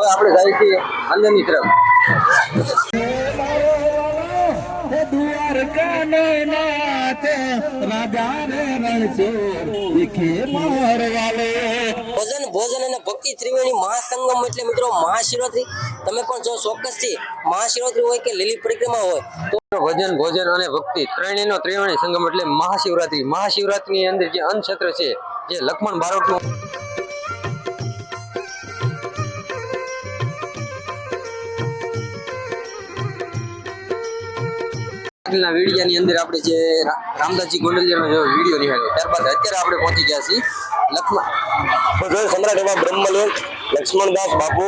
હવે આપણે જાય છીએ અંદરની તરફ. ભજન, ભોજન અને ભક્તિ ત્રિવેણી મહાસંગમ એટલે મિત્રો મહાશિવરાત્રી. તમે પણ જો ચોક્કસથી મહાશિવરાત્રી હોય કે લીલી પરિક્રમા હોય, તો ભજન, ભોજન અને ભક્તિ ત્રણેયનો ત્રિવેણી સંગમ એટલે મહાશિવરાત્રી. મહાશિવરાત્રીની અંદર જે અન્નક્ષેત્ર છે, જે લક્ષ્મણ બારોટનું આગળના વીડિયાની અંદર આપણે જે રામદાસજી ગોંડલિયાનો જે વીડિયો નિહાળ્યો ત્યારબાદ અત્યારે આપણે પહોંચી ગયા છીએ લક્ષ્મણ સમ્રાટ એવા બ્રહ્મલેન લક્ષ્મણદાસ બાપુ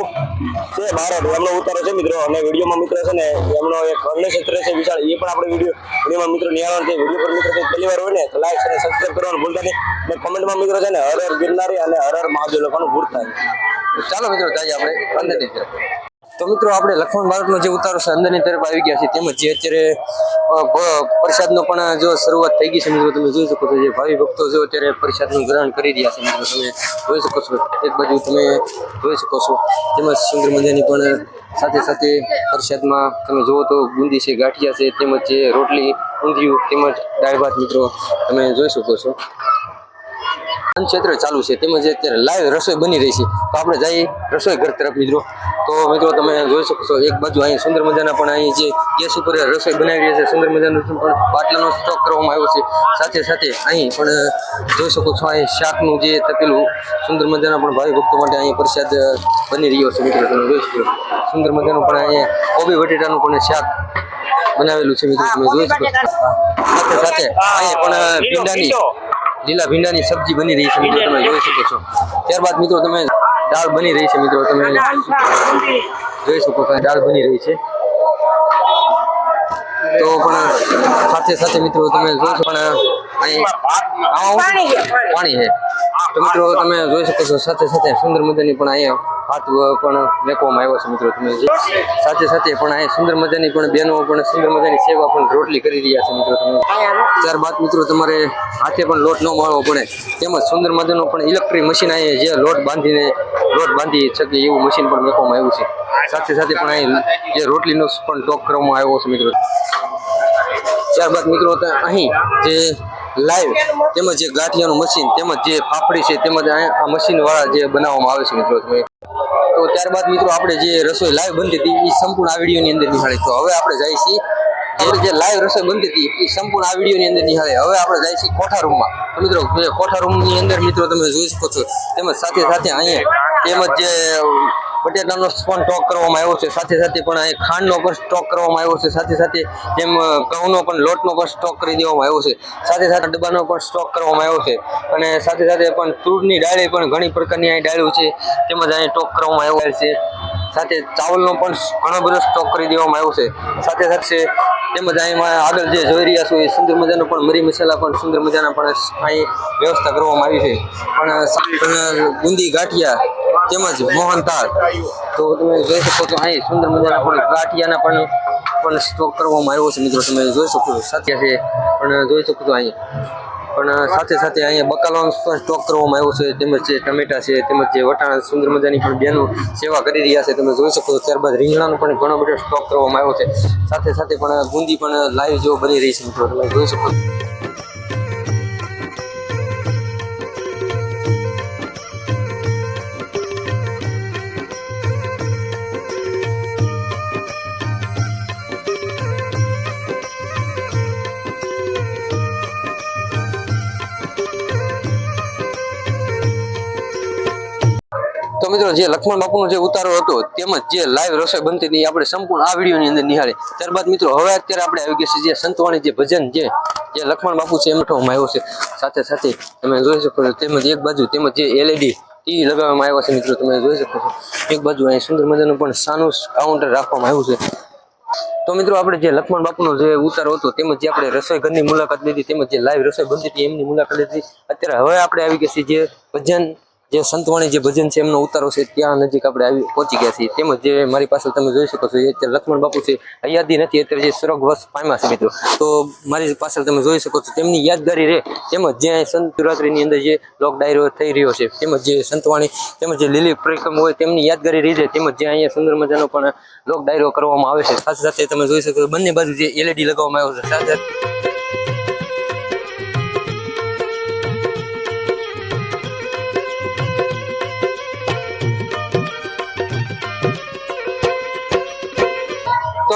છે ભારત એમનો ઉતારો છે, મિત્રો. અને વિડીયોમાં મિત્ર છે ને, એમનો એક અન્નક્ષેત્ર છે, વિશાળ. એ પણ આપણે વીડિયો, વિડીયોમાં મિત્રો નિહાળવાનું છે. વીડિયો પર મિત્રો પહેલી વાર હોય ને, તો લાઈક અને સબસ્ક્રાઈબ કરવાનું ભૂલતા નહીં. અને કમેન્ટમાં મિત્રો છે ને, હર હર ગિરનારી અને હર હર મહાદેવ લખવાનું ભૂલતા નહીં. ચાલો મિત્રો, જઈએ આપણે અંદર તો મિત્રો આપણે લખમણ બાળકનો જે ઉતારો છે, અંદરની તરફ આવી ગયા છે, તેમજ જે અત્યારે પ્રસાદનો પણ જો શરૂઆત થઈ ગઈ છે, મિત્રો, તમે જોઈ શકો છો, જે ભાવિ ભક્તો જો અત્યારે પ્રસાદનું ગ્રહણ કરી રહ્યા છે, મિત્રો, તમે જોઈ શકો છો, એક બાજુ તમે જોઈ શકો છો, તેમજ સુંદર મજાની પણ સાથે સાથે પ્રસાદમાં તમે જુઓ તો બુંદી છે, ગાંઠિયા છે, તેમજ જે રોટલી, ઊંધિયું, તેમજ દાળ ભાત, મિત્રો, તમે જોઈ શકો છો. ક્ષેત્ર ચાલુ છે. તેમજ અત્યારે લાઈવ રસોઈ બની રહી છે. તો આપણે જઈએ રસોઈ ઘર તરફ મિત્રો. તો મિત્રો તમે જોઈ શકો છો, એક બાજુ અહીં સુંદર મજાના પણ અહીં જે ગેસ ઉપર રસોઈ બનાવી રહ્યા છે. સુંદર મજાનું પણ બાટલાનો સ્ટોક કરવામાં આવ્યો છે. સાથે સાથે અહીં પણ જોઈ શકો છો, અહીં શાકનું જે તપેલું સુંદર મજાના પણ ભાવિ ભક્તો માટે અહીં પ્રસાદ બની રહ્યો છે મિત્રો. તમે જોઈ શકો સુંદર મજાનું પણ અહીંયા કોબી બટેટાનું પણ શાક બનાવેલું છે મિત્રો. તમે જોઈ શકો સાથે સાથે અહીં પણ ભીંડાની લીલા ભીંડાની સબ્જી બની રહી છે મિત્રો તમે જોઈ શકો છો. ત્યારબાદ મિત્રો તમે દાળ બની રહી છે મિત્રો તમે જોઈ શકો છો દાળ બની રહી છે. તો પણ સાથે સાથે મિત્રો તમે જોઈ શકો પણ અહીં પાણી છે. તો મિત્રો, તમે જોઈ શકો છો, સાથે સાથે સુંદર મજાની પણ અહીંયા હાથ પણ મેકવામાં આવ્યો છે મિત્રો, તમે સાથે સાથે પણ અહીંયા સુંદર મજાની પણ બહેનો પણ સુંદર મજાની સેવા પણ રોટલી કરી રહ્યા છે મિત્રો, તમે ત્યારબાદ મિત્રો, તમારે હાથે પણ લોટ ન માળવો પડે. તેમજ સુંદર મજાનું પણ ઇલેક્ટ્રિક મશીન અહીંયા જે લોટ બાંધીને લોટ બાંધી શકે એવું મશીન પણ મેકવામાં આવ્યું છે. સાથે સાથે પણ અહીં જે રોટલીનો પણ ટોક કરવામાં આવ્યો છે મિત્રો. ત્યારબાદ મિત્રો અહીં જે લાઈવ તેમજ જે ગાંઠિયાનું મશીન તેમજ જે ફાફડી છે, તેમજ આ મશીનવાળા જે બનાવવામાં આવે છે મિત્રો. તો ત્યારબાદ મિત્રો આપણે જે રસોઈ લાઈવ બનતી હતી એ સંપૂર્ણ આ વિડીયોની અંદર નિહાળી તો હવે આપણે જાય છીએ. જે લાઈવ રસોઈ બનતી હતી એ સંપૂર્ણ આ વિડીયોની અંદર નિહાળે. હવે આપણે જાય છીએ કોઠા રૂમમાં તો મિત્રો કોઠા રૂમની અંદર મિત્રો તમે જોઈ શકો છો. તેમજ સાથે સાથે અહીંયા તેમજ જે બટેટાનો પણ સ્ટોક કરવામાં આવ્યો છે. સાથે સાથે પણ અહીં ખાંડનો પણ સ્ટોક કરવામાં આવ્યો છે. સાથે સાથે જેમ ઘઉંનો પણ લોટનો પણ સ્ટોક કરી દેવામાં આવ્યો છે. સાથે સાથે ડબ્બાનો પણ સ્ટોક કરવામાં આવ્યો છે. અને સાથે સાથે પણ તૂરની ડાળી પણ ઘણી પ્રકારની અહીં ડાળીઓ છે. તેમજ અહીં સ્ટોક કરવામાં આવ્યો છે. સાથે ચાવલનો પણ ઘણો બધો સ્ટોક કરી દેવામાં આવ્યો છે. સાથે સાથે તેમજ અહીંમાં આગળ જે જોઈ રહ્યા છો એ સુંદર મજાનો પણ મરી મસાલા પણ સુંદર મજાના પણ અહીં વ્યવસ્થા કરવામાં આવી છે. પણ બુંદી ગાંઠિયા તેમજ મોહનથાળ તો તમે જોઈ શકો છો, અહીં સુંદર મજાના પણ ગાંઠિયાના પણ પણ સ્ટોક કરવામાં આવ્યો છે. મિત્રો, તમે જોઈ શકો છો, સાથે છે, પણ જોઈ શકો છો અહીં. પણ સાથે સાથે અહીંયા બકાલાનો પણ સ્ટોક કરવામાં આવ્યો છે. તેમજ જે ટમેટા છે, તેમજ જે વટાણા, સુંદર મજાની પણ બેનો સેવા કરી રહ્યા છે. તમે જોઈ શકો છો, ત્યારબાદ રીંગણાનો પણ ઘણો બધો સ્ટોક કરવામાં આવ્યો છે. સાથે સાથે પણ બુંદી પણ લાઈવ જેવો બની રહી છે. મિત્રો, તમે જોઈ શકો છો. મિત્રો, જે લખમણ બાપુનો જે ઉતારો હતો તેમજ જે લાઈવ રસોઈ બનતી હતી આપણે સંપૂર્ણ આ વિડીયોની અંદર નિહાળી ત્યારબાદ મિત્રો, હવે અત્યારે આપણે આવી ગયા છીએ જે સંતવાણી જે ભજન જે જે લખમણ બાપુ છે એમ ઉઠવામાં આવ્યો છે. સાથે સાથે તમે જોઈ શકો છો, તેમજ એક બાજુ તેમજ જે એલઈડી ટીવી લગાવવામાં આવ્યા છે મિત્રો, તમે જોઈ શકો છો. એક બાજુ અહીં સુંદર મજાનું પણ સાનું કાઉન્ટર રાખવામાં આવ્યું છે. તો મિત્રો, આપણે જે લક્ષ્મણ બાપુનો જે ઉતારો હતો, તેમજ જે આપણે રસોઈ ઘરની મુલાકાત લીધી, તેમજ જે લાઈવ રસોઈ બનતી હતી, એમની મુલાકાત લીધી. અત્યારે હવે આપણે આવી ગયા છીએ જે ભજન જે સંતવાણી જે ભજન છે, એમનો ઉતારો છે, ત્યાં નજીક આપણે આવી પહોંચી ગયા છીએ. તેમજ જે મારી પાસે તમે જોઈ શકો છો, એ અત્યારે લક્ષ્મણ બાપુ છે યાદી નથી, અત્યારે જે સ્વર્ગવાસ પામ્યા છે મિત્રો. તો મારી પાસે તમે જોઈ શકો છો, તેમની યાદગારી રહે. તેમજ જે અહીં સંત અંદર જે લોક ડાયરો થઈ રહ્યો છે, તેમજ જે સંતવાણી તેમજ જે લીલી પરિક્રમ હોય, તેમની યાદગારી રહી જાય. તેમજ જે અહીંયા સુંદર મજાનો પણ લોક ડાયરો કરવામાં આવે છે. સાથે સાથે તમે જોઈ શકો છો, બંને બાજુ જે એલઈડી લગાવવામાં આવ્યો છે. સાથે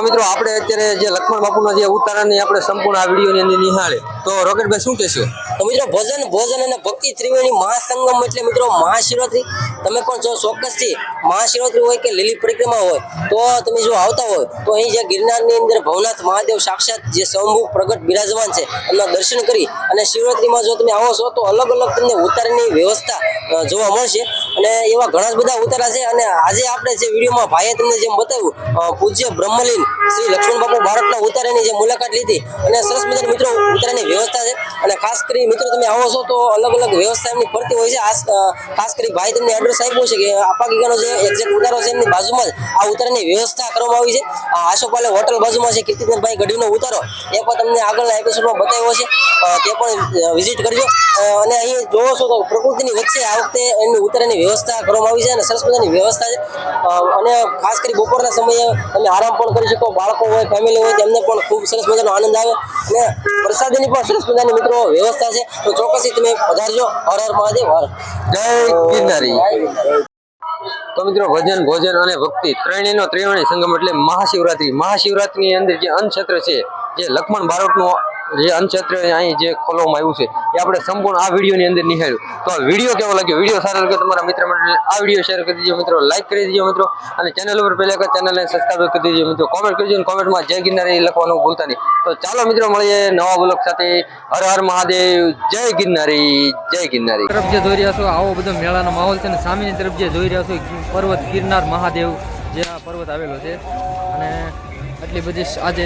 મિત્રો, આપણે અત્યારે જે લક્ષ્મણ બાપુના જે ઉતારાની આપણે સંપૂર્ણ આ વિડીયોની અંદર નિહાળે. તો રોકેટભાઈ શું કહેશો? તો મિત્રો, ભજન, ભોજન અને ભક્તિ ત્રિવેણી મહાસંગમ એટલે મિત્રો મહાશિવરાત્રી. તમે પણ જો ચોક્કસથી મહાશિવરાત્રી હોય કે લીલી પરિક્રમા હોય, તો તમે જો આવતા હોય, તો અહીં જે ગિરનારની અંદર ભવનાથ મહાદેવ સાક્ષાત જે સ્વયંભૂ પ્રગટ બિરાજમાન છે, એમના દર્શન કરી અને શિવરાત્રીમાં જો તમે આવો છો, તો અલગ અલગ તમને ઉતારની વ્યવસ્થા જોવા મળશે. અને એવા ઘણા બધા ઉતારા છે. અને આજે આપણે જે વિડીયોમાં ભાઈએ તમને જેમ બતાવ્યું પૂજ્ય બ્રહ્મલીન શ્રી લક્ષ્મણ બાપુ બાળકના ઉતારાની જે મુલાકાત લીધી અને સરસ મજાની મિત્રો ઉતારાની વ્યવસ્થા છે. અને ખાસ કરી મિત્રો તમે આવો છો તો અલગ અલગ વ્યવસ્થા એમની ફરતી હોય છે. આ ખાસ કરી ભાઈ તમને એડ્રેસ આપ્યું છે કે આપા ગીગાનો જે એક્ઝેક્ટ ઉતારો છે એમની બાજુમાં જ આ ઉતારાની વ્યવસ્થા કરવામાં આવી છે. આ આશોપાલે હોટલ બાજુમાં છે કીર્તિદાનભાઈ ગઢવીનો ઉતારો. એ પણ તમને આગળના એપિસોડમાં બતાવ્યો છે. તે પણ વિઝિટ કરજો. અને અહીં જોવો છો તો પ્રકૃતિની વચ્ચે આ વખતે એમની ઉતારાની વ્યવસ્થા કરવામાં આવી છે અને સરસ મજાની વ્યવસ્થા છે. અને ખાસ કરી બપોરના સમયે તમે આરામ પણ કરી શકો. બાળકો હોય ફેમિલી હોય, તેમને પણ ખૂબ સરસ મજાનો આનંદ આવે અને પ્રસાદીની પણ સરસ મજાની મિત્રો વ્યવસ્થા છે. તો ચોક્કસથી તમે પધારજો. હર હર મહાદેવ, હર. જય ગિરનારી. તો મિત્રો ભજન, ભોજન અને ભક્તિ ત્રણેયનો ત્રિવેણી સંગમ એટલે મહાશિવરાત્રી. મહાશિવરાત્રીની અંદર જે અન્નક્ષેત્ર છે, જે લક્ષ્મણ બારોટનું જે અન્નક્ષેત્ર અહીં જે ખોલવામાં આવ્યું છે, એ આપણે સંપૂર્ણ આ વિડીયોની અંદર નિહાળ્યું. તો આ વીડિયો કેવો લાગ્યો? વીડિયો સારો લાગ્યો તમારા મિત્ર મંડળને આ વીડિયો શેર કરી દીજો મિત્રો લાઈક કરી દીજો મિત્રો, અને ચેનલ ઉપર પહેલા ચેનલને સબસ્ક્રાઈબ કરી દીજો મિત્રો. કોમેન્ટ કરજો અને કોમેન્ટમાં જય ગિરનારી લખવાનું ભૂલતા નહીં. તો ચાલો મિત્રો, મળીએ નવા બ્લોક સાથે. હર હર મહાદેવ, જય ગિરનારી જય ગિરનારી તરફ જે જોઈ રહ્યા છો, આવો બધો મેળાનો માહોલ છે અને સામેની તરફ જે જોઈ રહ્યા છો, પર્વત ગિરનાર મહાદેવ જે પર્વત આવેલો છે. અને આટલી બધી આજે